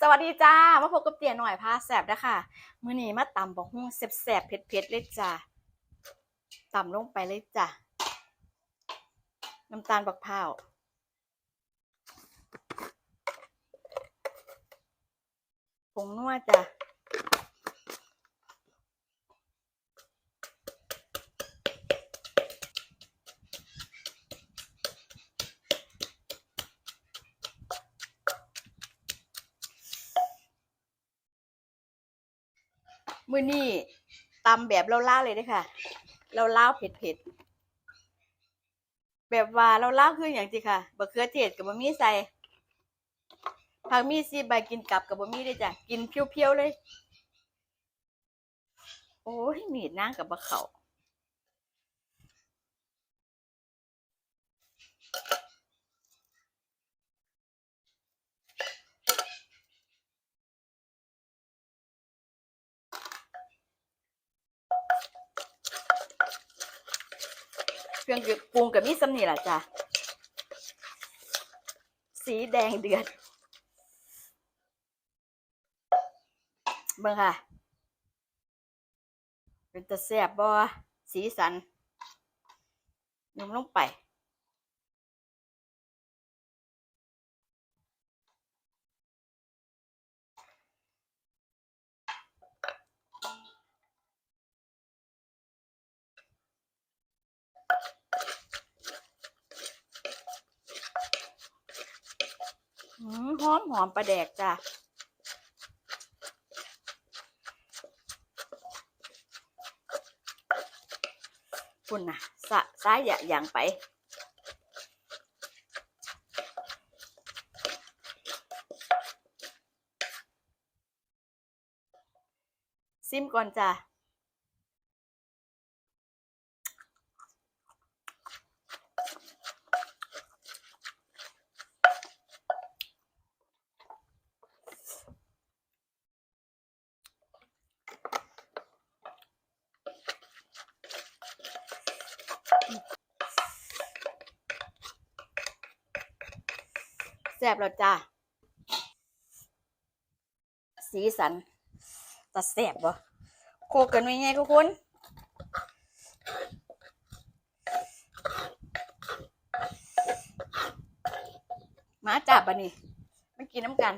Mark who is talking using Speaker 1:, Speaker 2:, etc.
Speaker 1: สวัสดีจ้ามาพบกับเตี๋ยหน่อยพาแสบนะคะมื้อนี้มาตำบอกหุ้งแสบๆเผ็ดๆเลยจ้าตำลงไปเลยจ้าน้ำตาลบักพร้าวผงนัวจ้า มื้อนี้ตำแบบเล่าๆเลยเด้อค่ะเล่าๆเผ็ดๆแบบว่าเล่าๆคืออย่างจิค่ะบะเขือเทศกับบะหมี่ใส่ผักมีซีใบกินกับกับบะหมี่ได้จ้ะกินเพียวๆเลย โอ้ยมีดนางกับบะเข่า เครื่องปรุงกับมีสำนี่แหละจ้ะ สีแดงเดือด เบิ่งค่ะ เป็นตะแสบบอสีสันยมลงไป หอมหอมปลาแดกจ้ะคุณนะสะซ้ายอย่าอย่างไป ซิมก่อนจ้ะ แซ่บแล้วจ้า สีสันตะแซ่บบ่โคกันไว้ไงทุกคนมาจับบันนี่มากินน้ำกัน